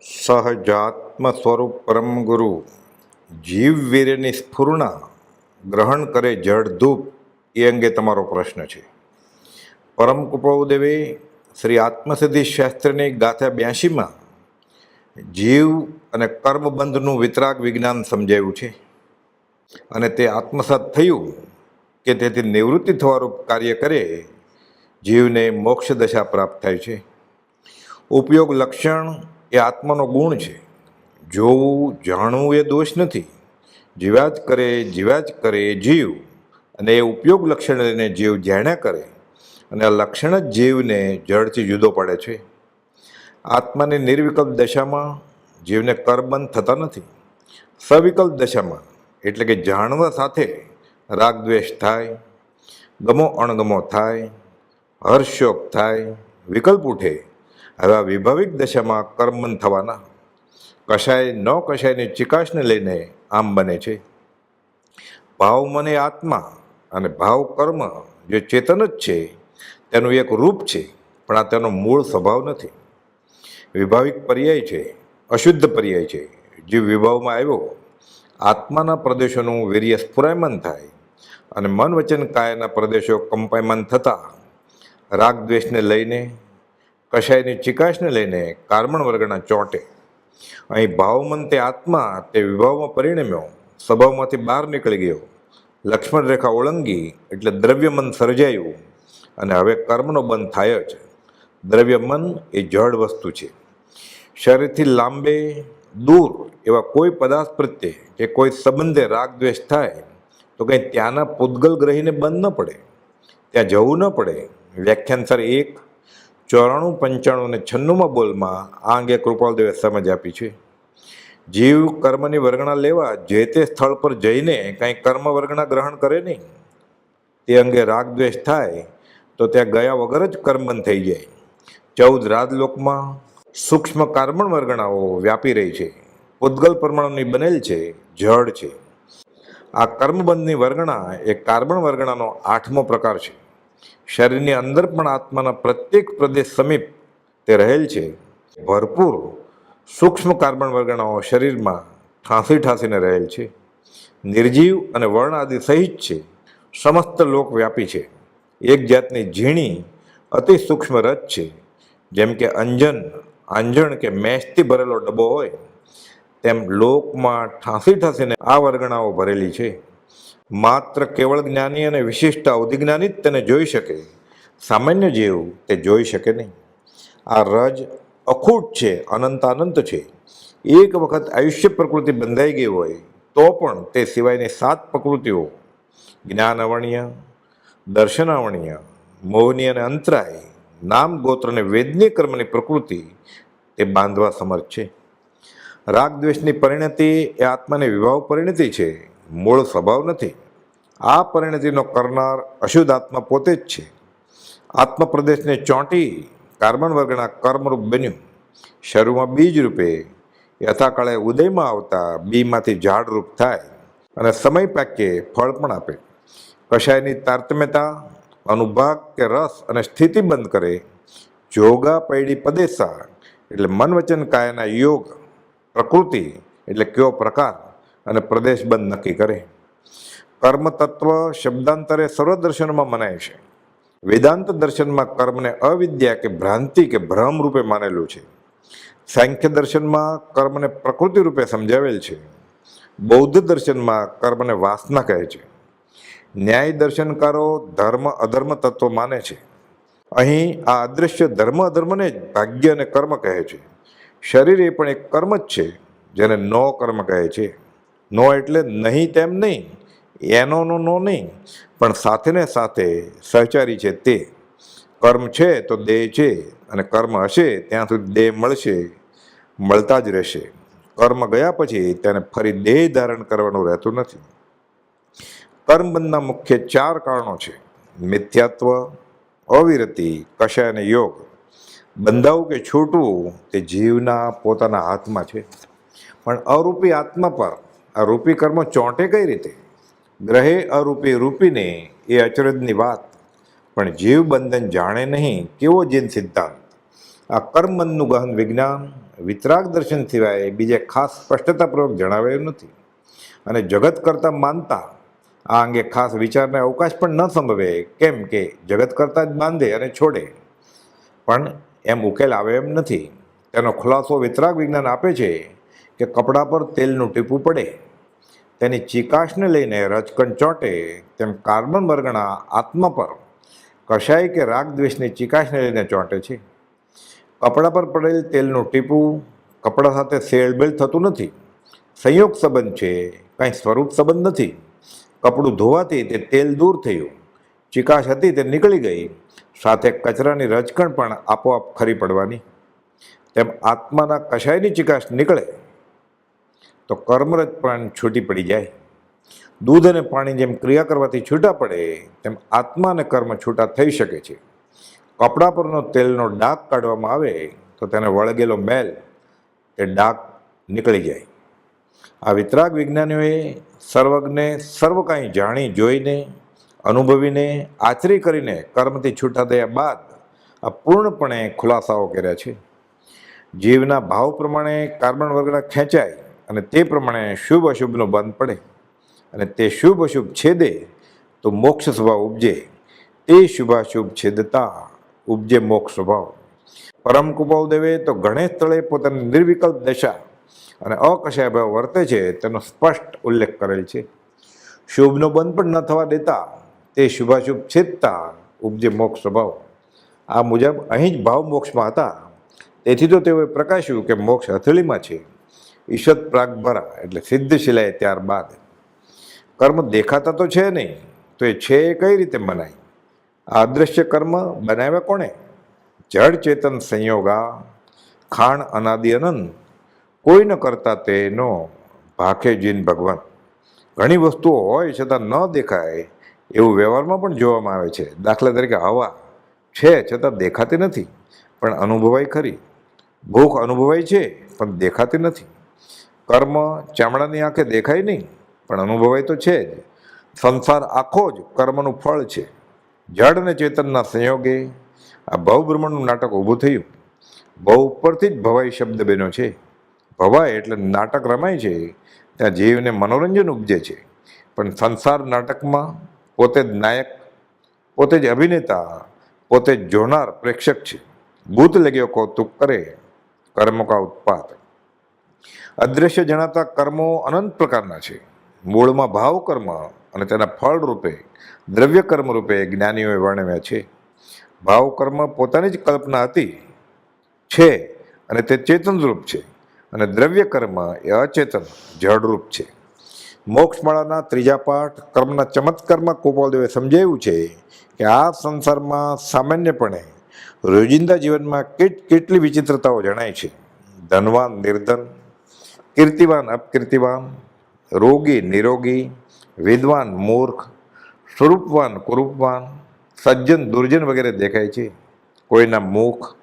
સહજાત્મ સ્વરૂપ પરમ ગુરુ. જીવ વીર્યની સ્ફૂર્ણા ગ્રહણ કરે જળ ધૂપ એ અંગે તમારો પ્રશ્ન છે. પરમ કૃપાઉદેવે શ્રી આત્મસિદ્ધિ શાસ્ત્રની ગાથા બ્યાસીમાં જીવ અને કર્મબંધનું વિતરાગ વિજ્ઞાન સમજાવ્યું છે. અને તે આત્મસાત થયું કે તેથી નિવૃત્તિ થવારૂપ કાર્ય કરે જીવને મોક્ષ દશા પ્રાપ્ત થાય છે. ઉપયોગ લક્ષણ એ આત્માનો ગુણ છે. જોવું, જાણવું એ દોષ નથી. જીવા જ કરે જીવ્યા જ કરે, જીવ. અને એ ઉપયોગ લક્ષણ લઈને જીવ જાણ્યા કરે. અને આ લક્ષણ જ જીવને જળથી જુદો પડે છે. આત્માની નિર્વિકલ્પ દશામાં જીવને કરબંધ થતા નથી. સવિકલ્પ દશામાં, એટલે કે જાણવા સાથે રાગદ્વેષ થાય, ગમો અણગમો થાય, હર્ષોક થાય, વિકલ્પ ઉઠે. હવે આ વિભાવિક દશામાં કર્મન થવાના. કશાય ન કશાયની ચિકાશને લઈને આમ બને છે. ભાવ મને આત્મા અને ભાવ કર્મ જે ચેતન જ છે, તેનું એક રૂપ છે, પણ આ તેનો મૂળ સ્વભાવ નથી. વિભાવિક પર્યાય છે, અશુદ્ધ પર્યાય છે. જે વિભાવમાં આવ્યો, આત્માના પ્રદેશોનું વીર્ય સ્ફુરાયમાન થાય અને મન વચન કાયના પ્રદેશો કંપાયમાન થતાં રાગ દ્વેષને લઈને કશાયની ચિકાશને લઈને કાર્બન વર્ગના ચોંટે. અહીં ભાવમન તે આત્મા તે વિભાવમાં પરિણમ્યો. સ્વભાવમાંથી બહાર નીકળી ગયો. લક્ષ્મણ રેખા ઓળંગી એટલે દ્રવ્યમન સર્જાયું અને હવે કર્મનો બંધ થાય જ. દ્રવ્યમન એ જળ વસ્તુ છે. શરીરથી લાંબે, દૂર એવા કોઈ પદાર્થ પ્રત્યે કે કોઈ સંબંધે રાગ દ્વેષ થાય તો કંઈ ત્યાંના પૂતગલ ગ્રહીને બંધ ન પડે. ત્યાં જવું ન પડે. વ્યાખ્યાનસર એક ચોરાણું, પંચાણું અને છન્નુંમાં બોલમાં આ અંગે કૃપાલદેવે સમજ આપી છે. જીવ કર્મની વર્ગણા લેવા જે તે સ્થળ પર જઈને કાંઈ કર્મ વર્ગણા ગ્રહણ કરે નહીં. તે અંગે રાગ દ્વેષ થાય તો ત્યાં ગયા વગર જ કર્મબંધ થઈ જાય. ચૌદ રાજલોકમાં સૂક્ષ્મ કાર્બન વર્ગણાઓ વ્યાપી રહી છે. ઉદ્ગલ પરમાણુની બનેલ છે, જળ છે. આ કર્મબંધની વર્ગણા એ કાર્બન વર્ગણાનો આઠમો પ્રકાર છે. શરીરની અંદર પણ આત્માના પ્રત્યેક પ્રદેશ સમીપ તે રહેલ છે. ભરપૂર સૂક્ષ્મ કાર્બન વર્ગણાઓ શરીરમાં ઠાંસી ઠાંસીને રહેલ છે. નિર્જીવ અને વર્ણ આદિ સહિત છે. સમસ્ત લોક વ્યાપી છે. એક જાતની ઝીણી અતિ સૂક્ષ્મ રચ છે. જેમ કે અંજન, આંજણ કે મેષથી ભરેલો ડબ્બો હોય, તેમ લોકમાં ઠાંસી ઠાંસીને આ વર્ગણાઓ ભરેલી છે. માત્ર કેવળ જ્ઞાની અને વિશિષ્ટ અવધિજ્ઞાની જ તેને જોઈ શકે. સામાન્ય જીવ તે જોઈ શકે નહીં. આ રજ અખૂટ છે અનંત અનંત છે. એક વખત આયુષ્ય પ્રકૃતિ બંધાઈ ગઈ હોય, તો પણ તે સિવાયની સાત પ્રકૃતિઓ, જ્ઞાન અવર્ણ્ય દર્શનાવર્ણ્ય મોહની અને અંતરાય, નામ, ગોત્ર અને વેદનીય કર્મની પ્રકૃતિ તે બાંધવા સમર્થ છે. રાગ દ્વેષની પરિણતિ એ આત્માની વિવાહ પરિણતિ છે. મૂળ સ્વભાવ નથી. આ પરિણતિનો કરનાર અશુદ્ધ આત્મા પોતે જ છે. આત્મપ્રદેશને ચોંટી કાર્બન વર્ગના કર્મરૂપ બન્યું. શરૂમાં બીજ રૂપે યથાકાળે ઉદયમાં આવતા બીમાંથી ઝાડરૂપ થાય અને સમય પાક્ય ફળ પણ આપે. કશાયની તારતમ્યતા, અનુભાગ કે રસ અને સ્થિતિ બંધ કરે. જોગા પૈડી પદેસા એટલે મન વચન કાયના યોગ. પ્રકૃતિ એટલે કયો પ્રકાર? અને પ્રદેશ બંધ નક્કી કરે. કર્મ તત્વ શબ્દાંતરે સર્વદર્શનમાં મનાય છે. વેદાંત દર્શનમાં કર્મને અવિદ્યા કે ભ્રાંતિ કે ભ્રમ રૂપે માનેલું છે. સાંખ્ય દર્શનમાં કર્મને પ્રકૃતિ રૂપે સમજાવેલ છે. બૌદ્ધ દર્શનમાં કર્મને વાસના કહે છે. ન્યાય દર્શનકારો ધર્મ અધર્મ તત્વ માને છે. અહીં આ અદૃશ્ય ધર્મ અધર્મને જ ભાગ્ય અને કર્મ કહે છે. શરીર એ પણ એક કર્મ જ છે, જેને નો કર્મ કહે છે. નો એટલે નહીં તેમ નહીં, એનોનો નો નહીં. પણ સાથેને સાથે સહચારી છે તે. કર્મ છે તો દેહ છે અને કર્મ હશે ત્યાં સુધી દેહ મળશે, મળતા જ રહેશે. કર્મ ગયા પછી તેને ફરી દેહ ધારણ કરવાનું રહેતું નથી. કર્મબંધના મુખ્ય ચાર કારણો છે. મિથ્યાત્વ, અવિરતિ કશાય અને યોગ. બંધાવું કે છૂટવું તે જીવના પોતાના હાથમાં છે. પણ અરૂપી આત્મા પર આ રૂપી કર્મો ચોંટે કઈ રીતે? ગ્રહે અરૂપી રૂપીને એ અચરજની વાત. પણ જીવ બંધન જાણે નહીં કેવો જીન સિદ્ધાંત? આ કર્મબંધનું ગહન વિજ્ઞાન વિતરાગ દર્શન સિવાય બીજે ખાસ સ્પષ્ટતાપૂર્વક જણાવાયું નથી. અને જગત કરતાં માનતા આ અંગે ખાસ વિચારને અવકાશ પણ ન સંભવે. કેમ કે જગત કરતાં જ બાંધે અને છોડે. પણ એમ ઉકેલ આવે એમ નથી. તેનો ખુલાસો વિતરાગ વિજ્ઞાન આપે છે. કે કપડા પર તેલનું ટીપું પડે. તેની ચિકાશને લઈને રચકણ ચોંટે, તેમ કાર્બન વર્ગના આત્મા પર કશાય કે રાગ દ્વેષની ચિકાશને લઈને ચોંટે છે. કપડા પર પડેલ તેલનું ટીપું કપડા સાથે સેળબેળ થતું નથી. સંયોગ સંબંધ છે, કાંઈ સ્વરૂપ સંબંધ નથી. કપડું ધોવાથી તે તેલ દૂર થયું. ચિકાશ હતી તે નીકળી ગઈ. સાથે કચરાની રજકણ પણ આપોઆપ ખરી પડવાની. તેમ આત્માના કશાયની ચિકાશ નીકળે. તો કર્મરજ પણ છૂટી પડી જાય. દૂધ અને પાણી જેમ ક્રિયા કરવાથી છૂટા પડે, તેમ આત્મા અને કર્મ છૂટા થઈ શકે છે. કપડા પરનો તેલનો ડાક કાઢવામાં આવે, તો તેને વળગેલો મેલ તે ડાક નીકળી જાય. આ વિતરાગ વિજ્ઞાનીઓએ સર્વજ્ઞને સર્વ કાંઈ જાણી, જોઈને, અનુભવીને, આચરી કરીને કર્મથી છૂટા થયા બાદ આ પૂર્ણપણે ખુલાસાઓ કર્યા છે. જીવના ભાવ પ્રમાણે કાર્બન વર્ગના ખેંચાય અને તે પ્રમાણે શુભ અશુભનો બંધ પડે અને તે શુભ અશુભ છેદે તો મોક્ષ સ્વભાવ ઉપજે. તે શુભાશુભ છેદતા ઉપજે મોક્ષ સ્વભાવ. પરમ કૃપાઓ દેવે તો ઘણે સ્થળે પોતાની નિર્વિકલ્પ દશા અને અકશાય ભાવ વર્તે છે તેનો સ્પષ્ટ ઉલ્લેખ કરેલ છે. શુભનો બંધ પણ ન થવા દેતા તે શુભાશુભ છેદતા ઉપજે મોક્ષ સ્વભાવ. આ મુજબ અહીં જ ભાવ મોક્ષમાં હતા. તેથી તો તેઓએ પ્રકાશ્યું કે મોક્ષ હથેળીમાં છે. ઈશત પ્રાગભરા એટલે સિદ્ધ શિલાએ ત્યારબાદ કર્મ દેખાતા તો છે નહીં, તો એ છે એ કઈ રીતે મનાય? આ અદૃશ્ય કર્મ બનાવ્યા કોણે? જળ ચેતન સંયોગા, ખાણ અનાદિ અનંત. કોઈ ન કરતા તેનો ભાખે જીન ભગવાન. ઘણી વસ્તુઓ હોય છતાં ન દેખાય, એવું વ્યવહારમાં પણ જોવામાં આવે છે. દાખલા તરીકે હવા છે છતાં દેખાતી નથી, પણ અનુભવાય ખરી. ભૂખ અનુભવાય છે, પણ દેખાતી નથી. કર્મ ચામડાની આંખે દેખાય નહીં, પણ અનુભવાય તો છે જ. સંસાર આખો જ કર્મનું ફળ છે. જડ અને ચેતનના સંયોગે આ ભવબ્રહ્મણનું નાટક ઊભું થયું. ભવ ઉપરથી જ ભવાઈ શબ્દ બન્યો છે. ભવાય એટલે નાટક રમાય છે, ત્યાં જીવને મનોરંજન ઉપજે છે. પણ સંસાર નાટકમાં પોતે જ નાયક, પોતે જ અભિનેતા, પોતે જ જોનાર પ્રેક્ષક છે. ભૂત લગ્યો કૌતુક કરે, કર્મ કા ઉત્પાદ અદૃશ્ય જણાતા કર્મો અનંત પ્રકારના છે. મૂળમાં ભાવ કર્મ અને તેના ફળ રૂપે, દ્રવ્ય કર્મ રૂપે જ્ઞાનીઓએ વર્ણવ્યા છે. ભાવ કર્મ પોતાની જ કલ્પના હતી, છે અને તે ચેતનરૂપ છે અને દ્રવ્ય કર્મ એ અચેતન જળરૂપ છે. મોક્ષમાળાના ત્રીજા પાઠ કર્મના ચમત્કારમાં ગોપાલદેવે સમજાવ્યું છે કે આ સંસારમાં સામાન્યપણે રોજિંદા જીવનમાં કેટ, કેટલી વિચિત્રતાઓ જણાય છે. ધનવાન, નિર્ધન કીર્તિવાન અપકીર્તિવાન રોગી નિરોગી, વિદ્વાન મૂર્ખ, સ્વરૂપવાન કુરૂપવાન, સજ્જન દુર્જન વગેરે દેખાય છે. કોઈના મુખ,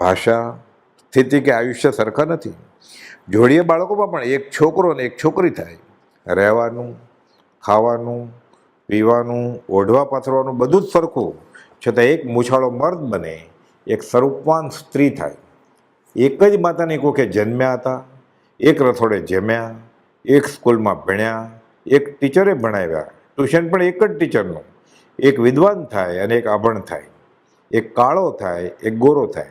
ભાષા, સ્થિતિ કે આયુષ્ય સરખા નથી. જોડીએ બાળકોમાં પણ એક છોકરો અને એક છોકરી થાય. રહેવાનું, ખાવાનું, પીવાનું, ઓઢવા પાથરવાનું બધું જ સરખું, છતાં એક મૂછાળો મર્દ બને, એક સ્વરૂપવાન સ્ત્રી થાય. એક જ માતાની કોખે જન્મ્યા હતા એક રથોડે જમ્યા, એક સ્કૂલમાં ભણ્યા, એક ટીચરે ભણાવ્યા. ટ્યુશન પણ એક જ ટીચરનું. એક વિદ્વાન થાય અને એક અભણ થાય. એક કાળો થાય, એક ગોરો થાય.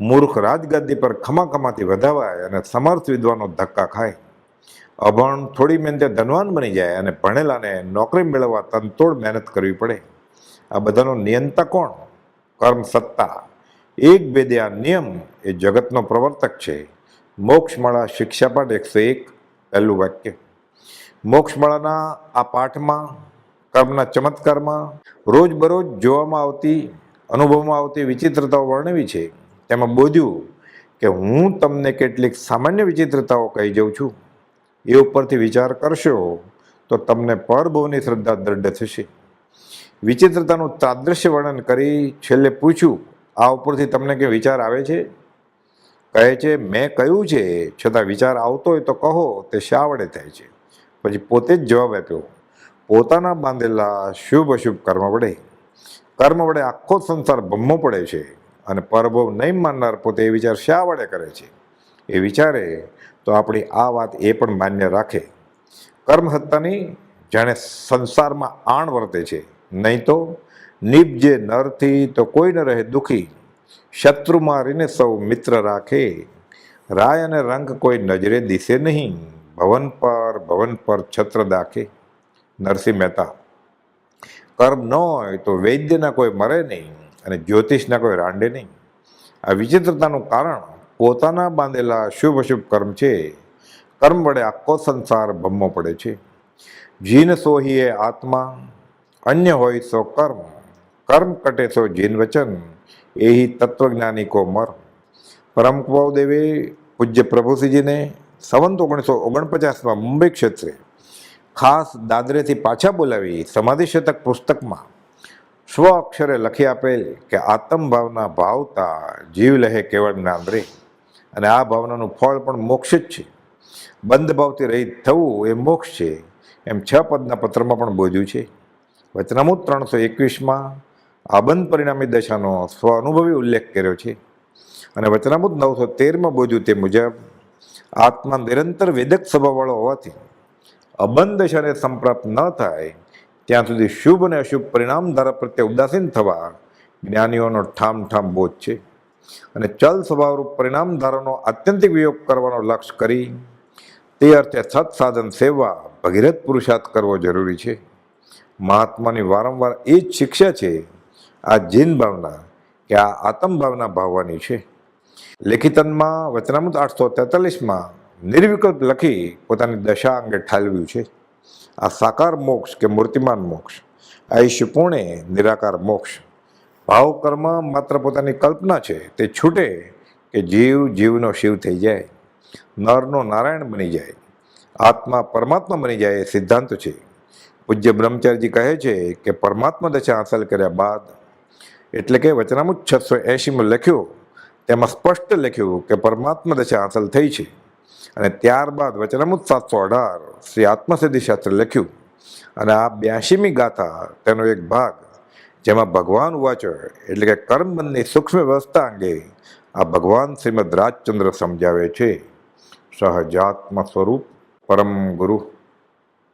મૂર્ખ રાજગાદી પર ખમાખમાથી વધાવાય અને સમર્થ વિદ્વાનો ધક્કા ખાય. અભણ થોડી મહેનતે ધનવાન બની જાય અને ભણેલાને નોકરી મેળવવા તનતોડ મહેનત કરવી પડે. આ બધાનો નિયંતા કોણ? કર્મ સત્તા એક ભેદે આ નિયમ એ જગતનો પ્રવર્તક છે. મોક્ષમાળા શિક્ષાપાઠ એકસો એક પહેલું વાક્ય. મોક્ષમાળાના આ પાઠમાં, કર્મના ચમત્કારમાં રોજબરોજ જોવામાં આવતી, અનુભવમાં આવતી વિચિત્રતાઓ વર્ણવી છે. તેમાં બોધ્યું કે હું તમને કેટલીક સામાન્ય વિચિત્રતાઓ કહી જાઉં છું. એ ઉપરથી વિચાર કરશો તો તમને પરભવની શ્રદ્ધા દ્રઢ થશે. વિચિત્રતાનું તાદૃશ્ય વર્ણન કરી છેલ્લે પૂછ્યું, આ ઉપરથી તમને કે વિચાર આવે છે? કહે છે, મેં કહ્યું છે, છતાં વિચાર આવતો હોય તો કહો, તે શા વડે થાય છે. પછી પોતે જ જવાબ આપ્યો, પોતાના બાંધેલા શુભ અશુભ કર્મ વડે કર્મ વડે આખો સંસાર ભમ્મો પડે છે અને પરભવ નહીં માનનાર પોતે એ વિચાર શા વડે કરે છે. એ વિચારે તો આપણી આ વાત એ પણ માન્ય રાખે. કર્મ સત્તાની જાણે સંસારમાં આણ વર્તે છે. નહીં તો નિપજે નરથી તો કોઈ ન રહે દુખી. શત્રુ મારીને સૌ મિત્ર રાખે. રાય અને રંગ કોઈ નજરે દિશે નહીં. ભવન પર ભવન પર છત્ર દાખે. નરસિંહ મહેતા, કર્મ ન હોય તો વૈદ્યના કોઈ મરે નહીં અને જ્યોતિષના કોઈ રાંડે નહીં. આ વિચિત્રતાનું કારણ પોતાના બાંધેલા શુભ અશુભ કર્મ છે. કર્મ વડે આખો સંસાર ભમવો પડે છે. જીન સોહીએ આત્મા, અન્ય હોય સો કર્મ. કર્મ કટે સો જીન વચન. એહી તત્વજ્ઞાની કો મર. પરમ દેવે પૂજ્ય પ્રભુસિંહજીને સંવંત ઓગણીસો ઓગણપચાસમાં મુંબઈ ક્ષેત્રે ખાસ દાદરેથી પાછા બોલાવી સમાધિ શતક પુસ્તકમાં સ્વ અક્ષરે લખી આપેલ કે આત્મભાવના ભાવતા જીવ લહે કેવળ જ્ઞાન રે. અને આ ભાવનાનું ફળ પણ મોક્ષ જ છે. બંધ ભાવથી રહિત થવું એ મોક્ષ છે. એમ છ પદના પત્રમાં પણ બોધ્યું છે. વચનામૃત ત્રણસો એકવીસમાં આબંધ પરિણામી દશાનો સ્વ અનુભવી ઉલ્લેખ કર્યો છે. અને વચનામૃત નવસો તેરમાં બોજ્યું તે મુજબ, આત્મા નિરંતર વેદક સ્વભાવવાળો હોવાથી અબંધ દશાને સંપ્રાપ્ત ન થાય, ત્યાં સુધી શુભ અને અશુભ પરિણામ ધારા પ્રત્યે ઉદાસીન થવા જ્ઞાનીઓનો ઠામ ઠામ બોધ છે. અને ચલ સ્વભાવરૂપ પરિણામ ધારાનો આત્યંતિક વિયોગ કરવાનો લક્ષ્ય કરી તે અર્થે સત સાધન સેવા ભગીરથ પુરુષાર્થ કરવો જરૂરી છે. મહાત્માની વારંવાર એ જ શિક્ષા છે આ જીન ભાવના કે આ આત્મ ભાવના ભાવવાની છે. લેખિતનમાં વચનામૃત આઠસો તેતાલીસમાં નિર્વિકલ્પ લખી પોતાની દશા અંગે ઠાલવ્યું છે. આ સાકાર મોક્ષ કે મૂર્તિમાન મોક્ષ? આયુષ્ય પૂર્ણે નિરાકાર મોક્ષ? ભાવ કર્મ માત્ર પોતાની કલ્પના છે, તે છૂટે કે જીવ જીવનો શિવ થઈ જાય. નરનો નારાયણ બની જાય. આત્મા પરમાત્મા બની જાય એ સિદ્ધાંત છે. પૂજ્ય બ્રહ્મચારીજી કહે છે કે પરમાત્મા દશા હાંસલ કર્યા બાદ એટલે કે વચનામુત છસો એંશીમાં લખ્યું. તેમાં સ્પષ્ટ લખ્યું કે પરમાત્મા દશા હાંસલ થઈ છે. અને ત્યારબાદ વચનામૃત સાતસો અઢાર શ્રી આત્મસિદ્ધિ લખ્યું. અને આ બ્યાસીમી ગાથા તેનો એક ભાગ, જેમાં ભગવાન વાચો એટલે કે કર્મબંધની સૂક્ષ્મ વ્યવસ્થા અંગે આ ભગવાન શ્રીમદ રાજચંદ્ર સમજાવે છે. સહજાત્મ સ્વરૂપ પરમ ગુરુ.